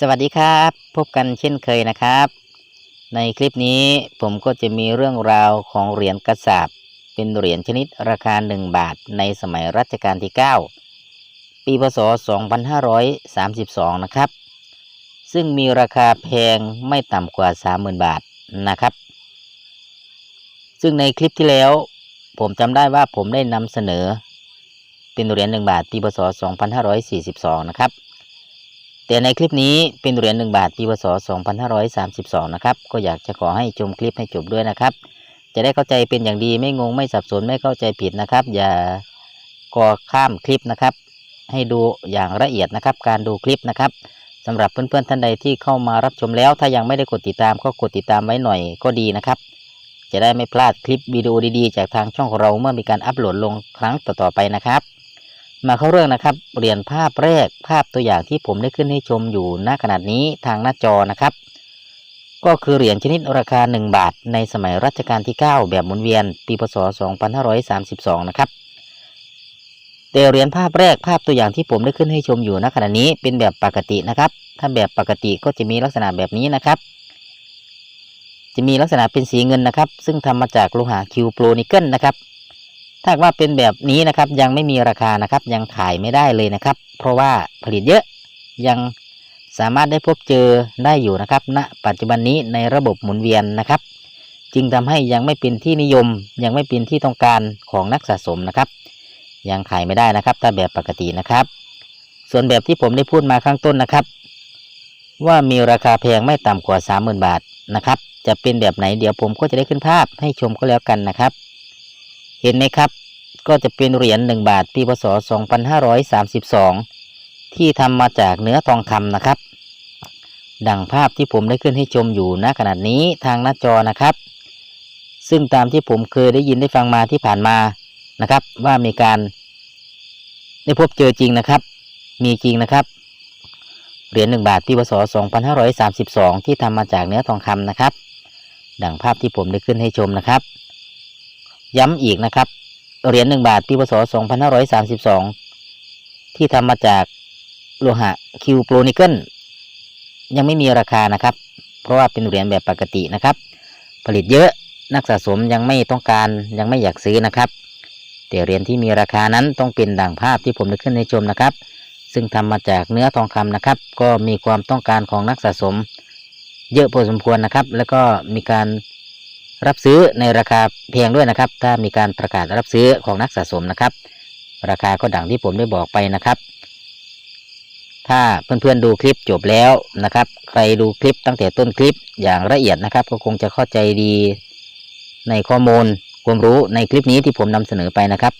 สวัสดีครับ พบกันเช่นเคยนะครับ ในคลิปนี้ผมก็จะมีเรื่องราวของเหรียญกระสาบเป็นเหรียญชนิดราคา 1 บาทในสมัยรัชกาลที่ 9 ปีพศ 2532 นะครับ ซึ่งมีราคาแพงไม่ต่ำกว่า 30,000 บาทนะครับ ซึ่งในคลิปที่แล้ว ผมจำได้ว่าผมได้นำเสนอ เป็นเหรียญ1บาทปีพศ 2542 นะครับ แต่ในคลิปนี้เป็นเหรียญ1บาทปีพศ 2532 นะครับ ก็อยากจะขอให้ชมคลิปให้จบด้วยนะครับ จะได้เข้าใจเป็นอย่างดีไม่งงไม่สับสนไม่เข้าใจผิดนะครับ อย่าก่อข้ามคลิปนะครับ ให้ดูอย่างละเอียดนะครับ การดูคลิปนะครับสำหรับเพื่อนๆท่านใดที่เข้ามารับชมแล้ว ถ้ายังไม่ได้กดติดตามก็กดติดตามไว้หน่อยก็ดีนะครับ จะได้ไม่พลาดคลิปวิดีโอดีๆ จากทางช่องของเราเมื่อมีการอัปโหลดลงครั้งต่อๆไปนะครับ มาเข้าเรื่องนะครับเหรียญภาพแรกภาพตัวอย่างที่ผมได้ขึ้นให้ชมอยู่ณขนาดนี้ทางหน้าจอนะครับ ก็คือเหรียญชนิดราคา 1 บาท ในสมัยรัชกาลที่ 9 แบบหมุนเวียน ปีพศ 2532 นะครับแต่เหรียญภาพแรกภาพตัวอย่างที่ผมได้ขึ้นให้ชมอยู่ณขณะนี้เป็นแบบปกตินะครับ ถ้าแบบปกติก็จะมีลักษณะแบบนี้นะครับ จะมีลักษณะเป็นสีเงินนะครับ ซึ่งทำมาจากโลหะคิวโปรนิเกิลนะครับ ถ้าว่าเป็นแบบนี้นะครับ ยังไม่มีราคานะครับ ยังขายไม่ได้เลยนะครับ เพราะว่าผลิตเยอะยังสามารถได้พบเจอได้อยู่นะครับณปัจจุบันนี้ในระบบหมุนเวียนนะครับ จึงทำให้ยังไม่เป็นที่นิยม ยังไม่เป็นที่ต้องการของนักสะสมนะครับ ยังขายไม่ได้นะครับถ้าแบบปกตินะครับ ส่วนแบบที่ผมได้พูดมาข้างต้นนะครับ ว่ามีราคาแพงไม่ต่ำกว่า 30,000 บาทนะครับ จะเป็นแบบไหนเดี๋ยวผมก็จะได้ขึ้นภาพให้ชมก็แล้วกันนะครับ เห็นไหมครับ ก็จะเป็นเหรียญ1บาทปีพศ 2532 ที่ทำมาจากเนื้อทองคำนะครับ ดังภาพที่ผมได้ขึ้นให้ชมอยู่ณขนาดนี้ทางหน้าจอนะครับ ซึ่งตามที่ผมเคยได้ยินได้ฟังมาที่ผ่านมานะครับ ว่ามีการ ได้พบเจอจริงนะครับ มีจริงนะครับเหรียญ1บาทปีพศ 2532 ที่ทำมาจากเนื้อทองคำนะครับ ดังภาพที่ผมได้ขึ้นให้ชมนะครับ ย้ำอีกนะครับ เหรียญ1บาทปีพศ 2532 ที่ทำมาจากโลหะคิวโปรนิเกิลยังไม่มีราคานะครับ เพราะว่าเป็นเหรียญแบบปกตินะครับ ผลิตเยอะนักสะสมยังไม่ต้องการยังไม่อยากซื้อนะครับ แต่เหรียญที่มีราคานั้นต้องเป็นดังภาพที่ผมได้ขึ้นให้ชมนะครับ ซึ่งทำมาจากเนื้อทองคำนะครับ ก็มีความต้องการของนักสะสม เยอะพอสมควรนะครับ แล้วก็มีการ รับซื้อในราคาแพงด้วยนะครับ ถ้ามีการประกาศรับซื้อของนักสะสมนะครับ ราคาก็ดังที่ผมได้บอกไปนะครับ ถ้าเพื่อนๆดูคลิปจบแล้วนะครับ ใครดูคลิปตั้งแต่ต้นคลิปอย่างละเอียดนะครับ ก็คงจะเข้าใจดีในข้อมูลความรู้ในคลิปนี้ที่ผมนำเสนอไปนะครับ